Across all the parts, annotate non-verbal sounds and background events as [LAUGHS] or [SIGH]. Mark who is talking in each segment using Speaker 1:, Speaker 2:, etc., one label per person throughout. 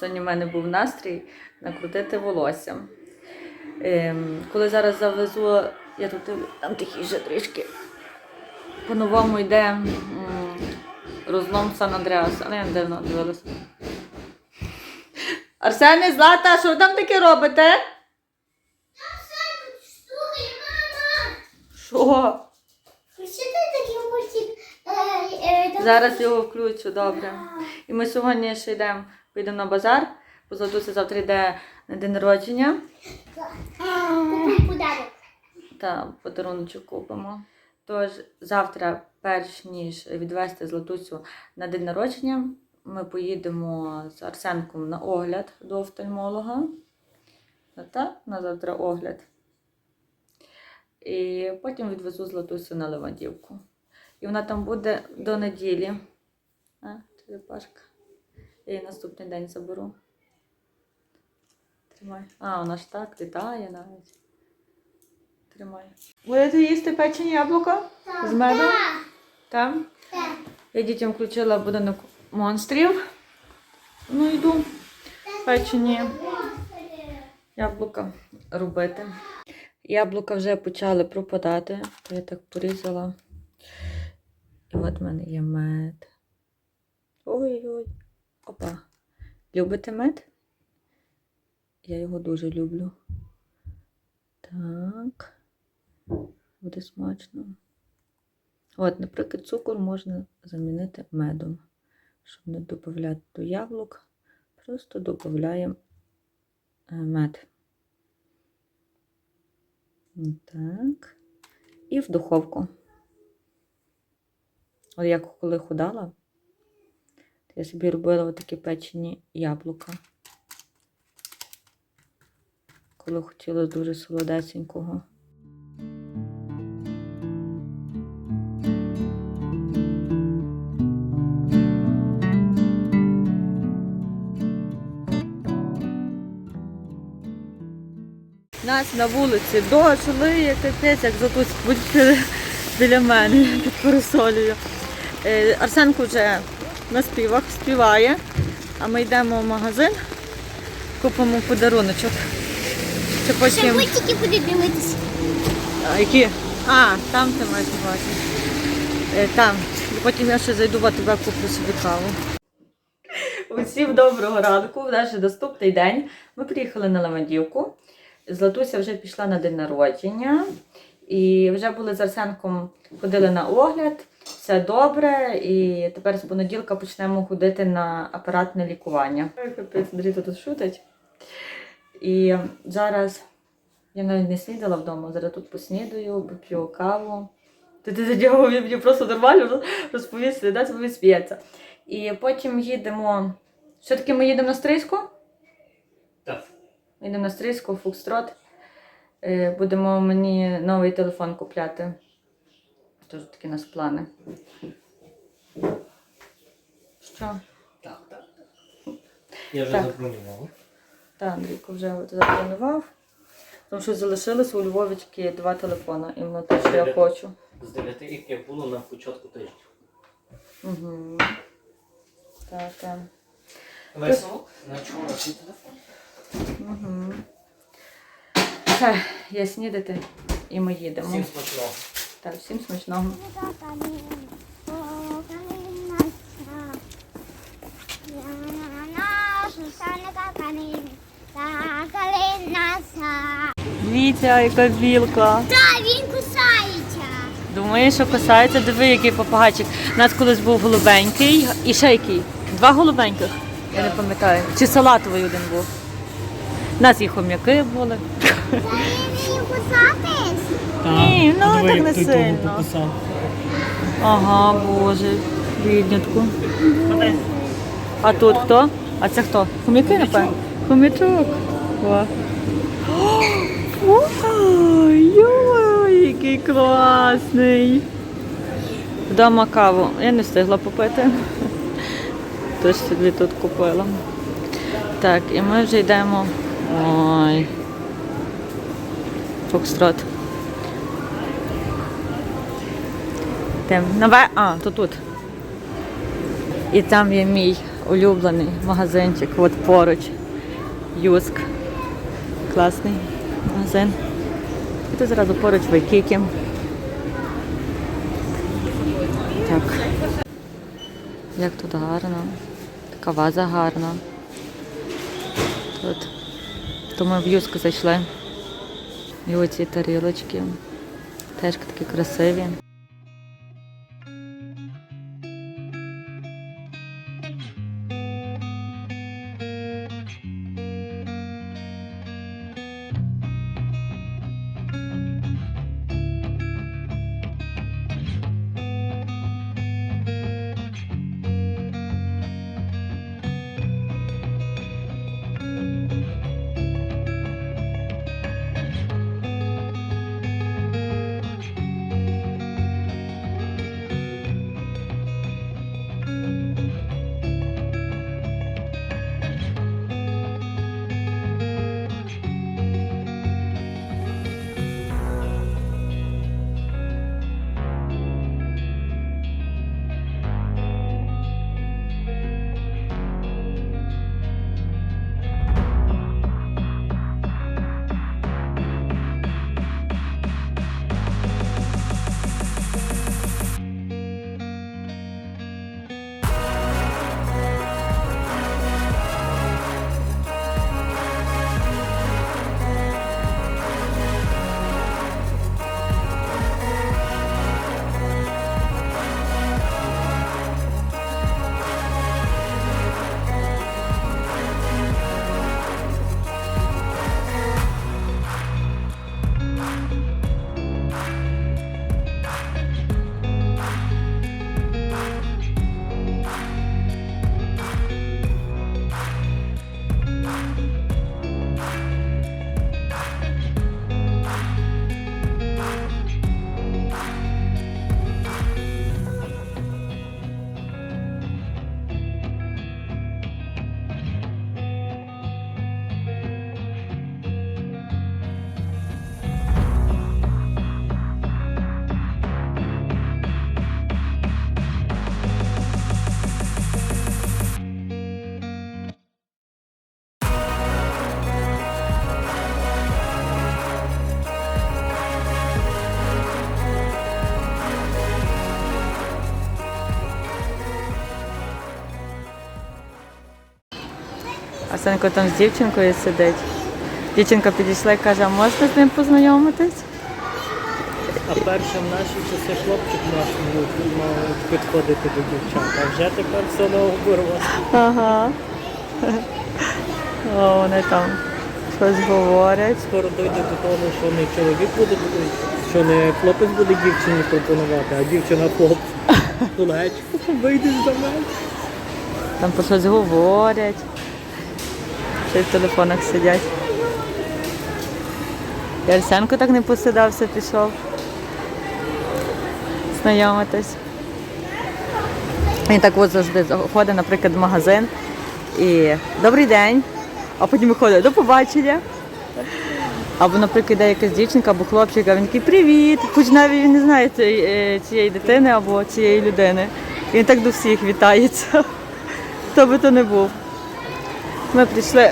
Speaker 1: Сьогодні в мене був настрій накрутити волосся. Ем, коли зараз завезу, я тут дивлю, там тихіше трішки. По-новому йде м, розлом Сан Андреас, але я недавно дивилася. Арсене, Злата, що ви там таке робите? Що?
Speaker 2: Е, е,
Speaker 1: Зараз його включу, добре. І ми сьогодні ще йдемо, поїдемо на базар, бо Златуся завтра йде на день народження.
Speaker 2: Подарок.
Speaker 1: та подаруночок купимо. Тож завтра, перш ніж відвести Златусю на день народження, ми поїдемо з Арсенком на огляд до офтальмолога. Та, на завтра огляд. І потім відвезу Златусю на Левандівку. І вона там буде до неділі. А, черепашка. Я її наступний день заберу. Тримай. А, вона ж так літає навіть. Тримай. Будете їсти печені яблука? З медом? Так.
Speaker 2: Так.
Speaker 1: Я дітям включила будинок монстрів. Ну, йду печені яблука робити. Яблука вже почали пропадати, то я так порізала. І от в мене є мед. Ой-ой. Опа. Любите мед? Я його дуже люблю. Так. Буде смачно. От, наприклад, цукор можна замінити медом. Щоб не додати до яблук, просто додаємо е, мед. Так. І в духовку. От як коли худала, я собі робила такі печені яблука. Коли хотіла дуже солодесенького. Нас на вулиці дощ, лиє, капець, як затусь будь біля мене під парасолею. Е, Арсенко вже на співах співає, а ми йдемо в магазин, купимо подаруночок. Чи
Speaker 2: Ще
Speaker 1: потім...
Speaker 2: мультики будуть дивитися.
Speaker 1: А, які? А, там ти маєш увазі. Е, Там. І потім я ще зайду в АТБ, куплю собі каву. Усім доброго ранку, в наш доступний день. Ми приїхали на Левандівку. Златуся вже пішла на день народження. І вже були з Арсенком ходили на огляд. Все добре. І тепер з понеділка почнемо ходити на апаратне лікування. Капець, Андрій тут шутить. І зараз я навіть не снідала вдома, зараз тут поснідаю, поп'ю каву. Ти ти задягав мені просто нормально роз- розповісти, да, тобі сміється. І потім їдемо. Все-таки ми їдемо на стрийську?
Speaker 3: Так.
Speaker 1: Їдемо на стрийську, фукстрот. Е, Будемо мені новий телефон купляти. Тож такі у нас плани. Що?
Speaker 3: Так, так. Я вже
Speaker 1: Так.
Speaker 3: забронював.
Speaker 1: Так, Андрійко вже запланував. Тому що залишилось у Львові тільки два телефони, іменно те, що я хочу.
Speaker 3: З 9, як було на початку тижня.
Speaker 1: Угу. Так, так.
Speaker 3: Весело? На чому на свій телефон?
Speaker 1: Угу. Все, я снідати і ми їдемо.
Speaker 3: Всім смачного.
Speaker 1: Так, всім смачного. Дивіться, яка білка.
Speaker 2: Так, він кусається.
Speaker 1: Думаєш, що касається, диви, який попагайчик. У нас колись був голубенький і ще який. Два голубеньких. Я не пам'ятаю. Чи салатовий один був. У нас і хом'яки були. Ні, ну так не сильно. Ага, боже, біднятку. А тут хто? А це хто? Хом'яки, напевно? Хом'ячок. О. Ой, ой, який класний. Вдома каву. Я не встигла попити. Тож собі тут купила. Так, і ми вже йдемо. Ой. Фокстрот. Йдемо. Нове. А, то тут. І там є мій улюблений магазинчик, от поруч. Юск. Класний магазин. І тут зразу поруч Вайкікі. Так. Як тут гарно. Така ваза гарна. Тут. То ми в юску зайшли. І оці тарілочки. Теж такі красиві. Арсенко там з дівчинкою сидить. Дівчинка підійшла і каже, а можна з ним познайомитись?
Speaker 3: А перше в наші часи хлопчик наш мав- мав підходити до дівчат, а вже тепер все наоборот.
Speaker 1: Ага. О, вони там щось говорять.
Speaker 3: Скоро дойде до того, що не чоловік буде, що не хлопець буде дівчині пропонувати, а дівчина хлопцю. [LAUGHS] Лечко, вийдеш за мене.
Speaker 1: Там про щось говорять. Ще в телефонах сидять. І Арсенко так не посидався, пішов. Знайомитись. Він так от завжди ходить, наприклад, в магазин і добрий день, а потім виходить до побачення. Або, наприклад, йде якась дівчинка або хлопчик, а він такий привіт. Хоч навіть він не знає е, цієї дитини або цієї людини. І він так до всіх вітається. [LAUGHS] Хто би то не був. Ми прийшли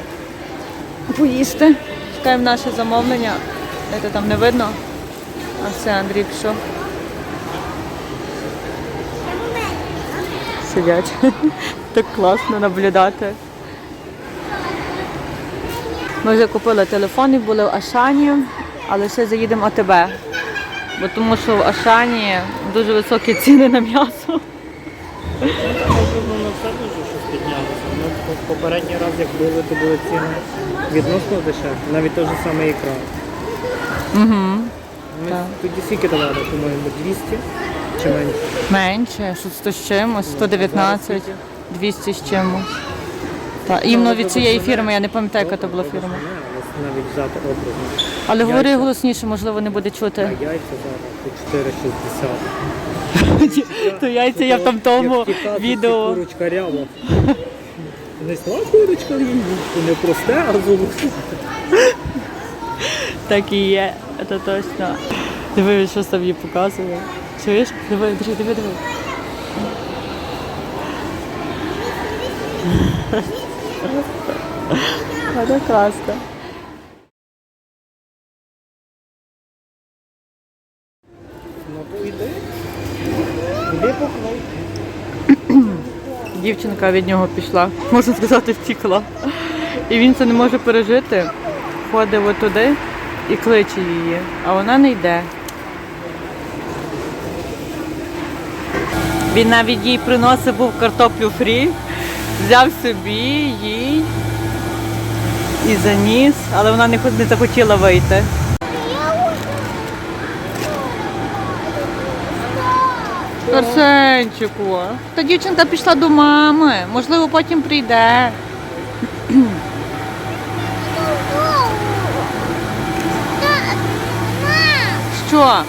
Speaker 1: поїсти. Чекаємо наше замовлення. Це там не видно. А все, Андрій пішов. Сидять. [LAUGHS] Так класно наблюдати. Ми вже купили телефони, були в Ашані, але ще заїдемо АТБ. Бо тому що в Ашані дуже високі ціни на м'ясо.
Speaker 3: Ну, на все дуже щось піднялося. Ну, по- попередній раз, як були, то були ціни відносно дешевші, навіть той же самий ікра.
Speaker 1: Угу.
Speaker 3: Ми
Speaker 1: Так.
Speaker 3: тоді скільки давали, по-моєму, 200 чи менше?
Speaker 1: Менше, що 100 з чимось, 119, 200 з чимось. Та, іменно від цієї фірми, я не пам'ятаю, яка то була фірма.
Speaker 3: Навіть взяти образно.
Speaker 1: Але говори голосніше, можливо, не буде
Speaker 3: А
Speaker 1: чути.
Speaker 3: яйця зараз по 4,60. [LAUGHS]
Speaker 1: То яйця я в тому відео.
Speaker 3: Курочка рява. Не стала їм, не просте, а золоте.
Speaker 1: Так і є, це точно. Диви, що собі показує. Чуєш? Диви, диви, диви, диви. Це краска.
Speaker 3: Ну то йди. Іди поклей.
Speaker 1: Дівчинка від нього пішла, можна сказати, втікла. І він це не може пережити. Ходить отуди і кличе її, а вона не йде. Він навіть їй приносив був картоплю фрі, взяв собі їй і заніс, але вона не захотіла вийти. Арсенчику, та дівчинка пішла до мами, можливо, потім прийде. Що?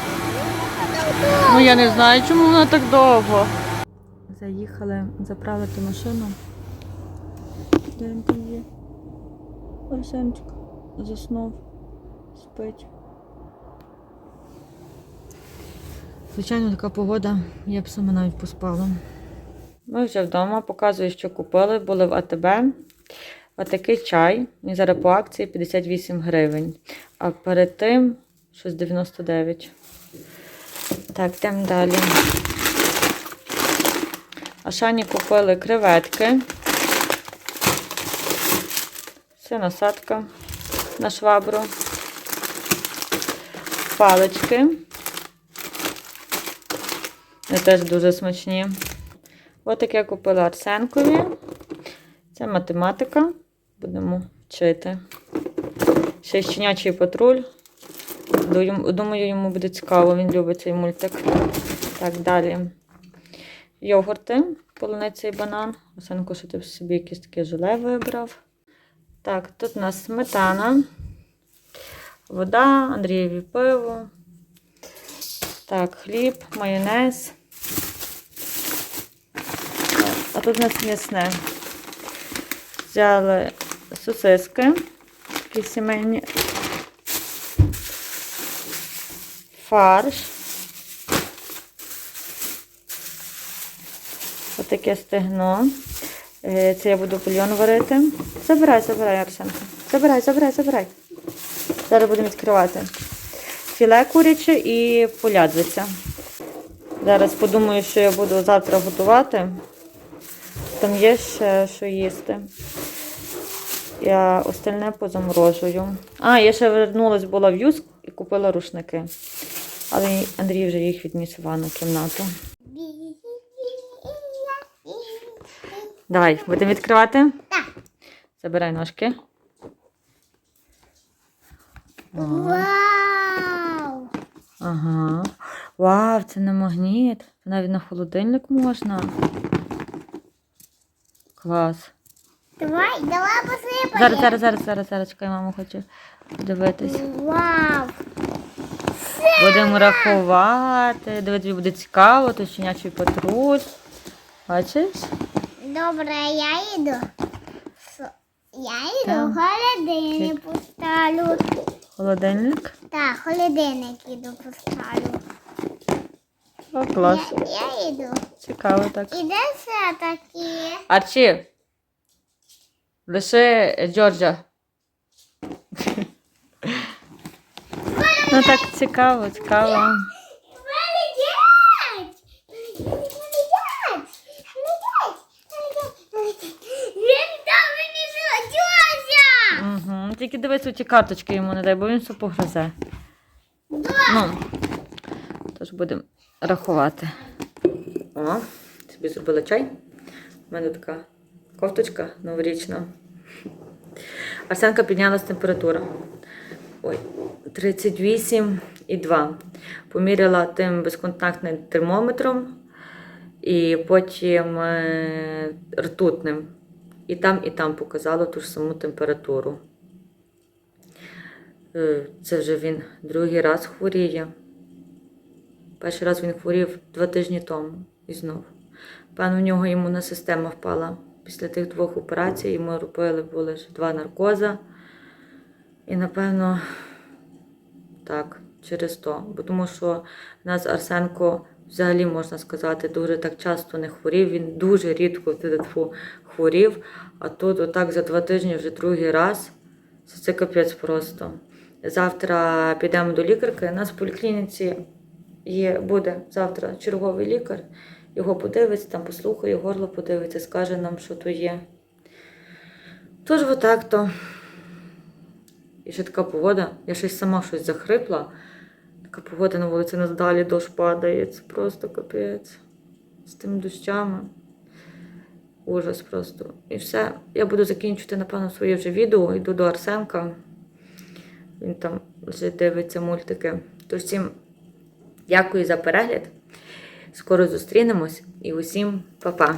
Speaker 1: Ну я не знаю, чому вона так довго. Заїхали заправити машину. Де він там є? Арсенчик заснув, спить. Звичайно, така погода, я б сама навіть поспала. Ми вже вдома, показую, що купили. Були в АТБ. Отакий чай. Він зараз по акції 58 гривень. А перед тим щось 99. Так, йдемо далі. Ашані купили креветки. Це насадка на швабру. Палички. Вони теж дуже смачні. Ось таке купила Арсенкові. Це математика. Будемо вчити. Ще щенячий патруль. Думаю, йому буде цікаво, він любить цей мультик. Так, далі. Йогурти, полуниця і банан. Арсенко, що ти собі якесь таке желе вибрав. Так, тут у нас сметана, вода, Андрієві пиво. Так, хліб, майонез. А тут у нас м'ясне. Взяли сосиски, такі сімейні. Фарш. Отаке стегно. Е, Це я буду бульйон варити. Забирай, забирай, Арсенко. Забирай, забирай, забирай. Зараз будемо відкривати. Філе куряче і полядвиця. Зараз подумаю, що я буду завтра готувати. Там є ще що їсти. Я остальне позаморожую. А, я ще вернулась була в Юск і купила рушники. Але Андрій вже їх відніс в ванну кімнату. Давай, будемо відкривати?
Speaker 2: Так.
Speaker 1: Забирай ножки.
Speaker 2: Вау!
Speaker 1: Ага. Вау, це не магніт. Навіть на холодильник можна. Клас.
Speaker 2: Давай, давай посипаємо.
Speaker 1: Зараз, зараз, зараз, зараз, зараз, чекай, мама хоче дивитись.
Speaker 2: Вау!
Speaker 1: Будемо рахувати. Диви, тобі буде цікаво, то щенячий патруль. Бачиш?
Speaker 2: Добре, я йду. С- Я йду
Speaker 1: Так.
Speaker 2: в холодильник поставлю.
Speaker 1: Холодильник.
Speaker 2: Так, холодильник іду поставлю.
Speaker 1: О, клас.
Speaker 2: Я, я йду.
Speaker 1: Цікаво так.
Speaker 2: І де все таке?
Speaker 1: Арчі. Лише Джорджа. Ну так цікаво, цікаво. Угу. Тільки дивись, ці карточки йому не дай, бо він все погризе. Ну, тож будемо рахувати. О, собі зробила чай. У мене така кофточка новорічна. Арсенка піднялась температура. Ой, 38,2. Поміряла тим безконтактним термометром і потім е, ртутним. І там, і там показало ту ж саму температуру. Е, Це вже він другий раз хворіє. Перший раз він хворів два тижні тому і знов. Певно, в нього імунна система впала. Після тих двох операцій йому робили були ж два наркоза. І напевно, так, через то. Бо тому що в нас Арсенко взагалі можна сказати, дуже так часто не хворів. Він дуже рідко тьфу, хворів, а тут отак за два тижні вже другий раз. Це, це капець просто. Завтра підемо до лікарки. У нас в поліклініці є, буде завтра черговий лікар. Його подивиться, там послухає, горло подивиться, скаже нам, що то є. Тож отак то. І ще така погода. Я щось сама щось захрипла. Така погода на вулиці нас далі дощ падає. Це просто капець. З тими дощами. Ужас просто. І все. Я буду закінчувати, напевно, своє вже відео. Йду до Арсенка. Він там вже дивиться мультики. Тож всім дякую за перегляд. Скоро зустрінемось і усім па-па.